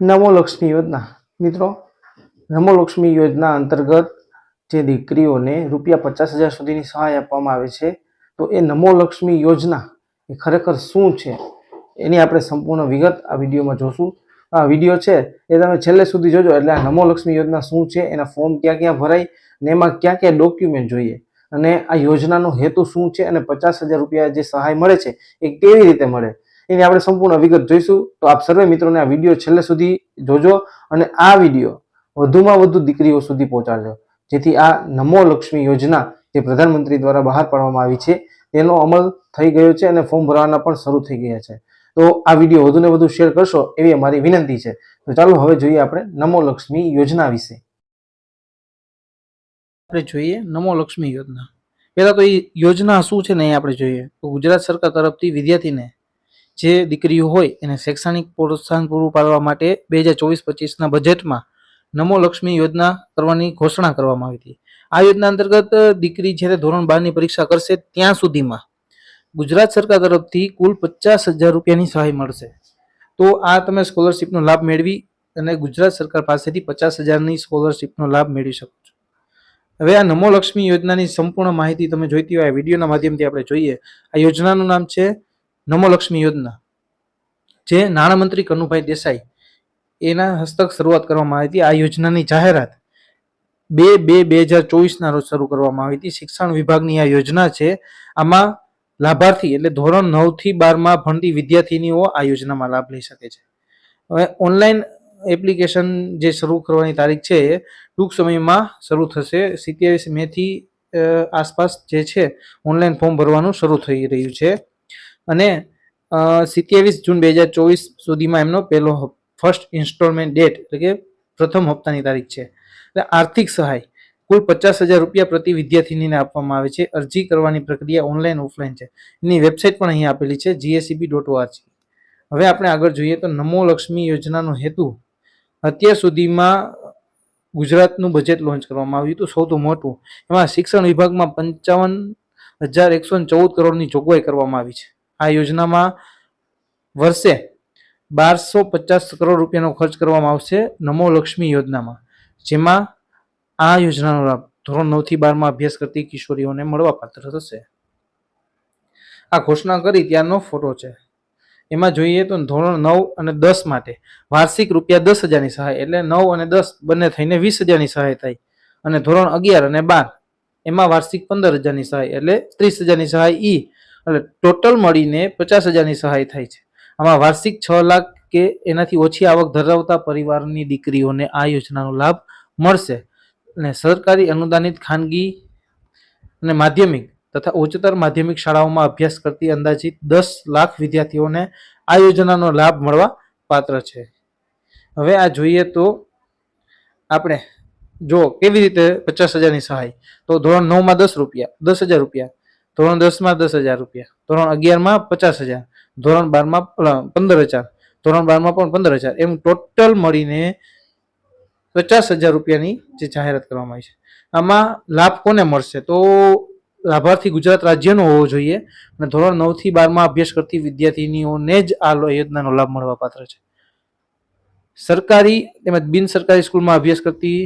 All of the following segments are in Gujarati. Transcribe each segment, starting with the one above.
નમો લક્ષ્મી યોજના. મિત્રો નમો લક્ષ્મી યોજના અંતર્ગત જે દીકરીઓને રૂપિયા પચાસ હજાર સુધીની સહાય આપવામાં આવે છે, તો એ નમો લક્ષ્મી યોજના એ ખરેખર શું છે? એની આપણે સંપૂર્ણ વિગત આ વિડીયોમાં જોશું. આ વીડિયો છે એ તમે છેલ્લે સુધી જોજો, એટલે આ નમો લક્ષ્મી યોજના શું છે, એના ફોર્મ ક્યાં ક્યાં ભરાય ને એમાં ક્યાં ક્યાં ડોક્યુમેન્ટ જોઈએ અને આ યોજનાનો હેતુ શું છે અને પચાસ હજાર રૂપિયા જે સહાય મળે છે, એ કેવી રીતે મળે? એની આપણે સંપૂર્ણ વિગત જોઈશું. તો આપ સર્વે મિત્રોને આ વીડિયો છેલ્લે સુધી જોજો અને આ વીડિયો વધુમાં વધુ દીકરીઓ સુધી પહોંચાડજો. જેથી આ નમો લક્ષ્મી યોજના જે પ્રધાનમંત્રી દ્વારા બહાર પાડવામાં આવી છે, તેનો અમલ થઈ ગયો છે અને ફોર્મ ભરવાના પણ શરૂ થઈ ગયા છે. તો આ વીડિયો વધુને વધુ શેર કરશો એવી અમારી વિનંતી છે. તો ચાલો હવે જોઈએ આપણે નમો લક્ષ્મી યોજના વિશે. આપણે જોઈએ નમો લક્ષ્મી યોજના. પહેલાં તો એ યોજના શું છે ને એ આપણે જોઈએ. તો ગુજરાત સરકાર તરફથી વિદ્યાર્થીને જે દીકરીઓ હોય એને શૈક્ષણિક પ્રોત્સાહન પૂરું પાડવા માટે બે હજાર ચોવીસ પચીસના બજેટમાં નમો લક્ષ્મી યોજના કરવાની ઘોષણા કરવામાં આવી હતી. આ યોજના અંતર્ગત દીકરી જ્યારે ધોરણ બારની પરીક્ષા કરશે ત્યાં સુધીમાં ગુજરાત સરકાર તરફથી કુલ પચાસ હજાર રૂપિયાની સહાય મળશે. તો આ તમે સ્કોલરશિપનો લાભ મેળવી અને ગુજરાત સરકાર પાસેથી પચાસ હજારની સ્કોલરશીપનો લાભ મેળવી શકો છો. હવે આ નમો લક્ષ્મી યોજનાની સંપૂર્ણ માહિતી તમે જોઈતી હોય આ વિડીયોના માધ્યમથી આપણે જોઈએ. આ યોજનાનું નામ છે નમો લક્ષ્મી યોજના. જે નાણામંત્રી કનુભાઈ દેસાઈ એના હસ્તક શરૂઆત કરવામાં આવી હતી. આ યોજનાની જાહેરાત બે બે બે હજાર ચોવીસના રોજ શરૂ કરવામાં આવી હતી. શિક્ષણ વિભાગની આ યોજના છે. આમાં લાભાર્થી એટલે ધોરણ નવથી બારમાં ભણતી વિદ્યાર્થીનીઓ આ યોજનામાં લાભ લઈ શકે છે. હવે ઓનલાઈન એપ્લિકેશન જે શરૂ કરવાની તારીખ છે એ ટૂંક સમયમાં શરૂ થશે. સિત્યાવીસ મેથી આસપાસ જે છે, ઓનલાઈન ફોર્મ ભરવાનું શરૂ થઈ રહ્યું છે. અને સિત્યાવીસ જૂન બે હજાર ચોવીસ સુધીમાં એમનો પહેલો ફર્સ્ટ ઇન્સ્ટોલમેન્ટ ડેટ એટલે કે પ્રથમ હપ્તાની તારીખ છે. એટલે આર્થિક સહાય, કુલ પચાસ હજાર રૂપિયા પ્રતિ વિદ્યાર્થીનીને આપવામાં આવે છે. અરજી કરવાની પ્રક્રિયા ઓનલાઈન ઓફલાઈન છે. એની વેબસાઇટ પણ અહીં આપેલી છે જીએસસીબી ડોટ ઓઆરજી હવે આપણે આગળ જોઈએ તો નમો લક્ષ્મી યોજનાનો હેતુ, અત્યાર સુધીમાં ગુજરાતનું બજેટ લોન્ચ કરવામાં આવ્યું હતું, સૌથી મોટું. એમાં શિક્ષણ વિભાગમાં પંચાવન હજાર એકસો ચૌદ કરોડની જોગવાઈ કરવામાં આવી છે. આ યોજનામાં વર્ષે બારસો પચાસ કરોડ રૂપિયાનો ખર્ચ કરવામાં આવશે નમો લક્ષ્મી યોજનામાં, જેમાં આ યોજનાનો લાભ ધોરણ નવથી બારમાં અભ્યાસ કરતી કિશોરીઓને મળવાપાત્ર થશે. આ ઘોષણા કરી ત્યારનો ફોટો છે. એમાં જોઈએ તો ધોરણ નવ અને દસ માટે વાર્ષિક રૂપિયા દસ હજારની સહાય એટલે નવ અને દસ બંને થઈને વીસ હજારની સહાય થાય. અને ધોરણ અગિયાર અને બાર એમાં વાર્ષિક પંદર હજારની સહાય એટલે ત્રીસ હજારની સહાય ઈ એટલે ટોટલ મળીને પચાસ હજારની સહાય થાય છે. આમાં વાર્ષિક છ લાખ કે એનાથી ઓછી આવક ધરાવતા પરિવારની દીકરીઓને આ યોજનાનો લાભ મળશે. અને સરકારી અનુદાનિત ખાનગી અને માધ્યમિક તથા ઉચ્ચતર માધ્યમિક શાળાઓમાં અભ્યાસ કરતી અંદાજિત દસ લાખ વિદ્યાર્થીઓને આ યોજનાનો લાભ મળવા પાત્ર છે. હવે આ જોઈએ તો આપણે જો કેવી રીતે પચાસ હજારની સહાય? તો ધોરણ નવમાં દસ રૂપિયા, દસ હજાર રૂપિયા. ધોરણ દસમાં દસ હજાર રૂપિયા. ધોરણ અગિયારમાં પચાસ હજાર. ધોરણ બારમાં પંદર હજાર. ધોરણ બારમાં પણ પંદર હજાર. એમ ટોટલ મળીને પચાસ હજાર રૂપિયાની જે જાહેરાત કરવામાં આવી છે. આમાં લાભ કોને મળશે? તો લાભાર્થી ગુજરાત રાજ્યનો હોવો જોઈએ અને ધોરણ નવથી બારમાં અભ્યાસ કરતી વિદ્યાર્થીનીઓને જ આ યોજનાનો લાભ મળવા પાત્ર છે. સરકારી તેમજ બિન સરકારી સ્કૂલમાં અભ્યાસ કરતી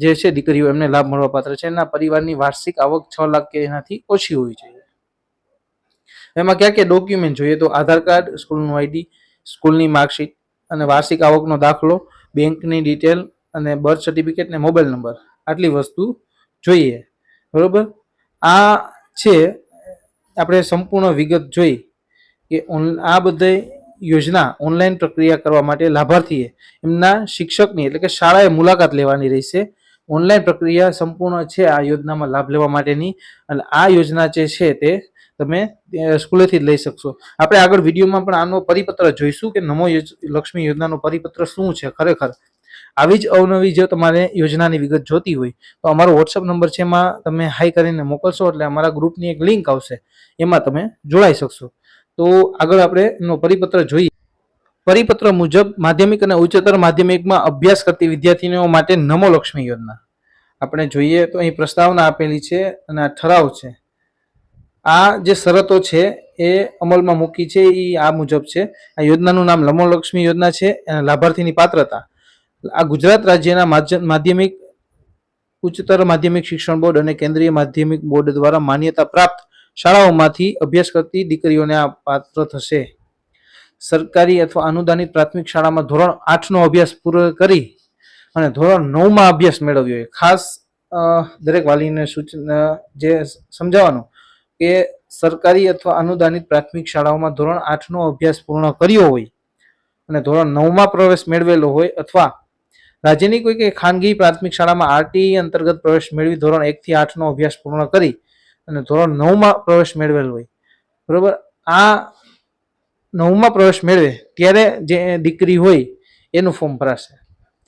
જે છે દીકરીઓ, એમને લાભ મળવા પાત્ર છે. એના પરિવારની વાર્ષિક આવક છ લાખ કે એનાથી ઓછી હોવી જોઈએ. એમાં ક્યાં ક્યાં ડોક્યુમેન્ટ જોઈએ? તો આધાર કાર્ડ, સ્કૂલનું આઈડી સ્કૂલની માર્કશીટ અને વાર્ષિક આવકનો દાખલો, બેંકની ડિટેલ અને બર્થ સર્ટિફિકેટ ને મોબાઈલ નંબર આટલી વસ્તુ જોઈએ. બરોબર? આ છે, આપણે સંપૂર્ણ વિગત જોઈ કે આ બધી યોજના ઓનલાઈન પ્રક્રિયા કરવા માટે લાભાર્થીએ એમના શિક્ષકની એટલે કે શાળાએ મુલાકાત લેવાની રહેશે. ઓનલાઈન પ્રક્રિયા સંપૂર્ણ છે આ યોજનામાં લાભ લેવા માટેની. અને આ યોજના જે છે તે તમે સ્કૂલેથી જ લઈ શકશો. આપણે આગળ વિડીયોમાં પણ આનો પરિપત્ર જોઈશું કે નમો લક્ષ્મી યોજનાનો પરિપત્ર શું છે ખરેખર. આવી જ અવનવી જો તમારે યોજનાની વિગત જોતી હોય, તો અમારો વોટ્સઅપ નંબર છે એમાં તમે હાઈ કરીને મોકલશો એટલે અમારા ગ્રુપની એક લિંક આવશે. એમાં તમે જોડાઈ શકશો. તો આગળ આપણે એમનો પરિપત્ર જોઈએ. પરિપત્ર મુજબ માધ્યમિક અને ઉચ્ચતર માધ્યમિકમાં અભ્યાસ કરતી વિદ્યાર્થીનીઓ માટે નમો લક્ષ્મી યોજના. આપણે જોઈએ તો અહીં પ્રસ્તાવના આપેલી છે અને આ ઠરાવ છે. આ જે શરતો છે એ અમલમાં મૂકી છે એ આ મુજબ છે. આ યોજનાનું નામ લમોલક્ષ્મી યોજના છે અને લાભાર્થીની પાત્રતા. આ ગુજરાત રાજ્યના માધ્યમિક, ઉચ્ચતર માધ્યમિક શિક્ષણ બોર્ડ અને કેન્દ્રીય માધ્યમિક બોર્ડ દ્વારા માન્યતા પ્રાપ્ત શાળાઓમાંથી અભ્યાસ કરતી દીકરીઓને આ પાત્ર થશે. સરકારી અથવા અનુદાનિત પ્રાથમિક શાળામાં ધોરણ આઠનો અભ્યાસ પૂરો કરી અને ધોરણ નવમાં અભ્યાસ મેળવ્યો. હોય ખાસ દરેક વાલીને સૂચના જે સમજાવવાનું કે સરકારી અથવા અનુદાનિત પ્રાથમિક શાળાઓમાં ધોરણ આઠનો અભ્યાસ પૂર્ણ કર્યો હોય અને ધોરણ નવમાં પ્રવેશ મેળવેલો હોય અથવા રાજ્યની કોઈ કે ખાનગી પ્રાથમિક શાળામાં આરટીઈ અંતર્ગત પ્રવેશ મેળવી ધોરણ એકથી આઠનો અભ્યાસ પૂર્ણ કરી અને ધોરણ નવમાં પ્રવેશ મેળવેલ હોય. બરોબર? આ નવમાં પ્રવેશ મેળવે ત્યારે જે દીકરી હોય એનું ફોર્મ ભરાશે.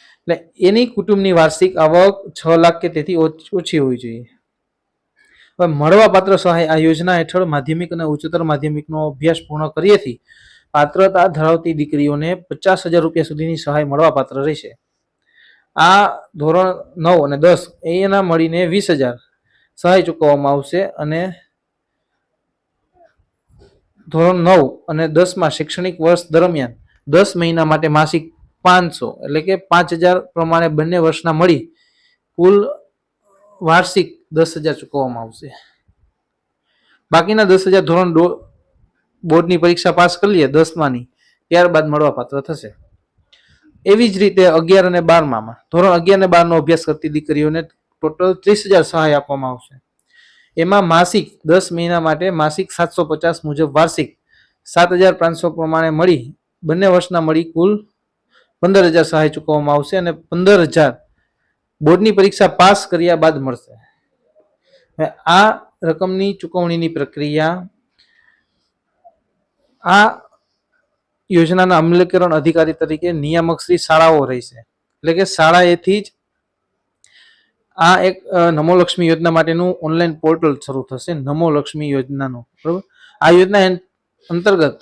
એટલે એની કુટુંબની વાર્ષિક આવક છ લાખ કે તેથી ઓછ- હોવી જોઈએ. હવે મળવાપાત્ર સહાય આ યોજના હેઠળ માધ્યમિક અને ઉચ્ચતર માધ્યમિકનો અભ્યાસ પૂર્ણ કર્યેથી પાત્રતા ધરાવતી દીકરીઓને પચાસ હજાર રૂપિયા સુધીની સહાય મળવાપાત્ર રહેશે. આ ધોરણ નવ અને દસ એના મળીને વીસ હજાર સહાય ચૂકવવામાં આવશે અને ધોરણ નવ અને દસમાં શૈક્ષણિક વર્ષ દરમિયાન દસ મહિના માટે માસિક પાંચસો એટલે કે પાંચ હજાર પ્રમાણે બંને વર્ષના મળી કુલ વાર્ષિક દસ હજાર ચૂકવવામાં આવશે. બાકીના દસ હજાર ધોરણ બોર્ડની પરીક્ષા પાસ કરી લઈએ દસમાની, ત્યારબાદ મળવાપાત્ર થશે. એવી જ રીતે અગિયાર અને બારમામાં ધોરણ અગિયાર અને બારનો અભ્યાસ કરતી દીકરીઓને ટોટલ ત્રીસ હજાર સહાય આપવામાં આવશે. એમાં માસિક દસ મહિના માટે માસિક સાતસો પચાસ મુજબ વાર્ષિક સાત હજાર પાંચસો પ્રમાણે મળી બંને વર્ષના મળી કુલ પંદર હજાર સહાય ચૂકવવામાં આવશે અને પંદર હજાર બોર્ડની પરીક્ષા પાસ કર્યા બાદ મળશે. આ રકમની ચૂકવણીની પ્રક્રિયા આ યોજનાના અમલીકરણ અધિકારી તરીકે નિયામક શ્રી શાળાઓ રહેશે. એટલે કે શાળાએથી જ આ એક નમો લક્ષ્મી યોજના માટેનું ઓનલાઈન પોર્ટલ શરૂ થશે, નમો લક્ષ્મી યોજનાનું, બરોબર? આ યોજના અંતર્ગત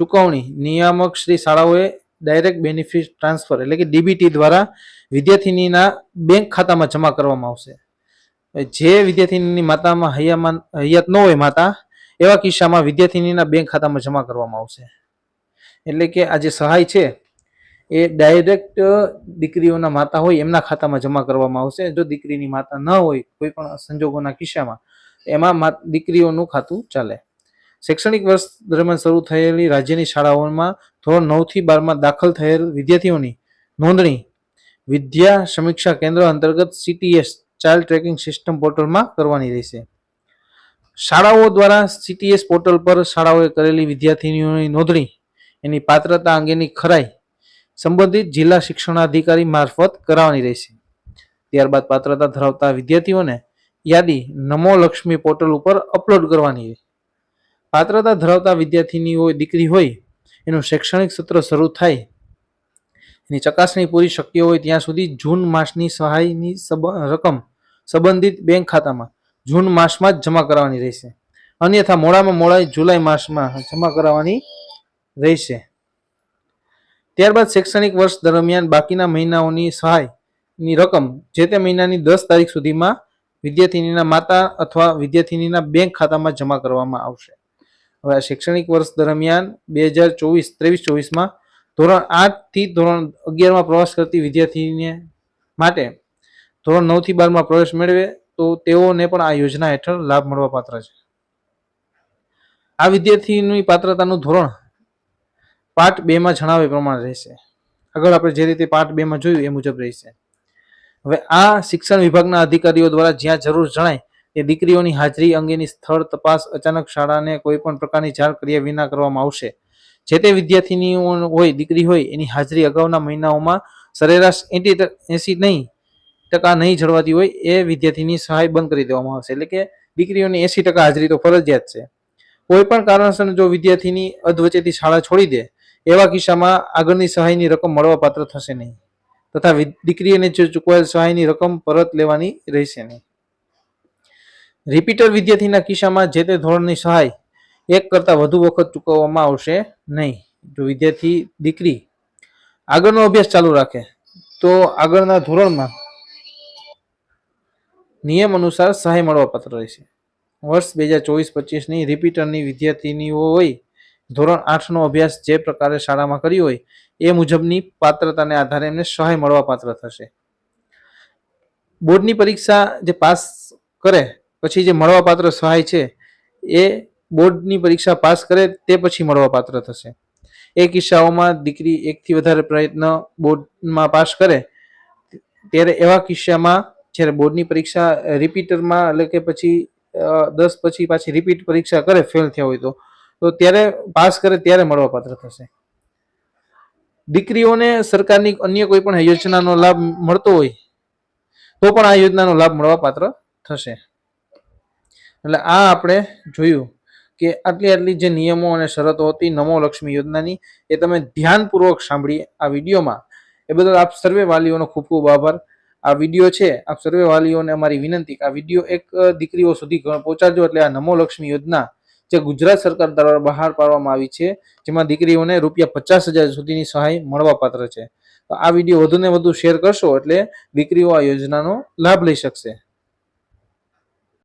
ચૂકવણી, નિયામક શ્રી શાળાઓએ ડાયરેક્ટ બેનિફિટ ટ્રાન્સફર એટલે કે ડીબીટી દ્વારા વિદ્યાર્થીનીના બેંક ખાતામાં જમા કરવામાં આવશે. જે વિદ્યાર્થીની માતામાં હૈયામાં, હૈયાત ન હોય માતા, એવા કિસ્સામાં વિદ્યાર્થીનીના બેંક ખાતામાં જમા કરવામાં આવશે. એટલે કે આ જે સહાય છે એ ડાયરેક્ટ દીકરીઓના માતા હોય, એમના ખાતામાં જમા કરવામાં આવશે. જો દીકરીની માતા ન હોય, કોઈ પણ સંજોગોના કિસ્સામાં, એમાં દીકરીઓનું ખાતું ચાલે. શૈક્ષણિક વર્ષ દરમિયાન શરૂ થયેલી રાજ્યની શાળાઓમાં ધોરણ નવથી બારમાં દાખલ થયેલ વિદ્યાર્થીઓની નોંધણી વિદ્યા સમીક્ષા કેન્દ્ર અંતર્ગત સીટીએસ ચાઇલ્ડ ટ્રેકિંગ સિસ્ટમ પોર્ટલમાં કરવાની રહેશે. શાળાઓ દ્વારા સીટીએસ પોર્ટલ પર શાળાઓએ કરેલી વિદ્યાર્થીનીઓની નોંધણી, એની પાત્રતા અંગેની ખરાઈ સંબંધિત જિલ્લા શિક્ષણાધિકારી મારફત કરાવવાની રહેશે. ત્યારબાદ પાત્રતા ધરાવતા વિદ્યાર્થીઓને યાદી નમો લક્ષ્મી પોર્ટલ ઉપર અપલોડ કરવાની પાત્રતા ધરાવતા વિદ્યાર્થીની હોય, દીકરી હોય, એનું શૈક્ષણિક સત્ર શરૂ થાય. એની ચકાસણી પૂરી શક્ય હોય ત્યાં સુધી જૂન માસની સહાયની રકમ સંબંધિત બેંક ખાતામાં જૂન માસમાં જ જમા કરાવવાની રહેશે. અન્યથા મોડામાં મોડા જુલાઈ માસમાં જમા કરાવવાની રહેશે. ત્યારબાદ શૈક્ષણિક વર્ષ દરમિયાન બાકીના મહિનાઓની સહાયની રકમ જે તે મહિનાની દસ તારીખ સુધીમાં વિદ્યાર્થીનીના માતા અથવા વિદ્યાર્થીનીના બેંક ખાતામાં જમા કરવામાં આવશે. હવે આ શૈક્ષણિક વર્ષ દરમિયાન બે હજાર ચોવીસ ત્રેવીસ ચોવીસમાં ધોરણ આઠથી ધોરણ અગિયારમાં પ્રવાસ કરતી વિદ્યાર્થીને માટે ધોરણ નવથી બારમાં પ્રવેશ મેળવે તો તેઓને પણ આ યોજના હેઠળ લાભ મળવા પાત્ર છે. આ વિદ્યાર્થીની પાત્રતાનું ધોરણ પાર્ટ બેમાં જણાવે પ્રમાણે રહેશે. આગળ આપણે જે રીતે પાર્ટ બેમાં જોયું એ મુજબ રહેશે. હવે આ શિક્ષણ વિભાગના અધિકારીઓ દ્વારા જ્યાં જરૂર જણાય તે દીકરીઓની હાજરી અંગેની સ્થળ તપાસ અચાનક શાળાને કોઈ પણ પ્રકારની જાણ કર્યા વિના કરવામાં આવશે. જે તે વિદ્યાર્થીનીઓ હોય, દીકરી હોય, એની હાજરી અગાઉના મહિનાઓમાં સરેરાશ એટી એસી નહીં ટકા નહીં જળવાતી હોય એ વિદ્યાર્થીની સહાય બંધ કરી દેવામાં આવશે. એટલે કે દીકરીઓની એસી ટકા હાજરી તો ફરજિયાત છે. કોઈ પણ કારણસર જો વિદ્યાર્થીની અધવચ્ચેથી શાળા છોડી દે એવા કિસ્સામાં આગળની સહાયની રકમ મળવાપાત્ર થશે નહીં. તથા દીકરીને જે ચૂકવાયેલ સહાયની રકમ પરત લેવાની રહેશે નહીં. રિપીટર વિદ્યાર્થીના કિસ્સામાં જે તે ધોરણની સહાય એક કરતાં વધુ વખત ચૂકવવામાં આવશે નહીં. જો વિદ્યાર્થી, દીકરી આગળનો અભ્યાસ ચાલુ રાખે, તો આગળના ધોરણમાં નિયમ અનુસાર સહાય મળવાપાત્ર રહેશે. વર્ષ બે હજાર ચોવીસ પચીસની રિપીટરની વિદ્યાર્થીનીઓ હોય ધોરણ આઠનો અભ્યાસ જે પ્રકારે શાળામાં કર્યો હોય, એ મુજબની પાત્રતાને આધારે એમને સહાય મળવા પાત્ર થશે. બોર્ડની પરીક્ષા જે પાસ કરે, પછી જે મળવાપાત્ર સહાય છે, એ બોર્ડની પરીક્ષા પાસ કરે તે પછી મળવાપાત્ર થશે. એ કિસ્સાઓમાં દીકરી એકથી વધારે પ્રયત્ન બોર્ડમાં પાસ કરે, ત્યારે એવા કિસ્સામાં જ્યારે બોર્ડની પરીક્ષા રિપીટરમાં એટલે કે પછી દસ પછી પાછી રિપીટ પરીક્ષા કરે ફેલ થયા હોય તો તો ત્યારે પાસ કરે ત્યારે મળવાપાત્ર થશે. દીકરીઓને સરકારની અન્ય કોઈ પણ યોજનાનો લાભ મળતો હોય, તો પણ આ યોજનાનો લાભ મળવા પાત્ર થશે. એટલે આ આપણે જોયું કે આટલી આટલી જે નિયમો અને શરતો હતી નમો લક્ષ્મી યોજનાની, એ તમે ધ્યાનપૂર્વક સાંભળી આ વિડીયોમાં. એ બદલ આપ સર્વે વાલીઓનો ખૂબ ખૂબ આભાર. આ વીડિયો છે, આપ સર્વે વાલીઓને અમારી વિનંતી આ વીડિયો એક દીકરીઓ સુધી પહોંચાડજો, એટલે આ નમો લક્ષ્મી યોજના જે ગુજરાત સરકાર દ્વારા બહાર પાડવામાં આવી છે, જેમાં દીકરીઓને રૂપિયા પચાસ હજાર સુધીની સહાય મળવાપાત્ર છે. તો આ વીડિયો વધુને વધુ શેર કરશો એટલે દીકરીઓ આ યોજનાનો લાભ લઈ શકશે.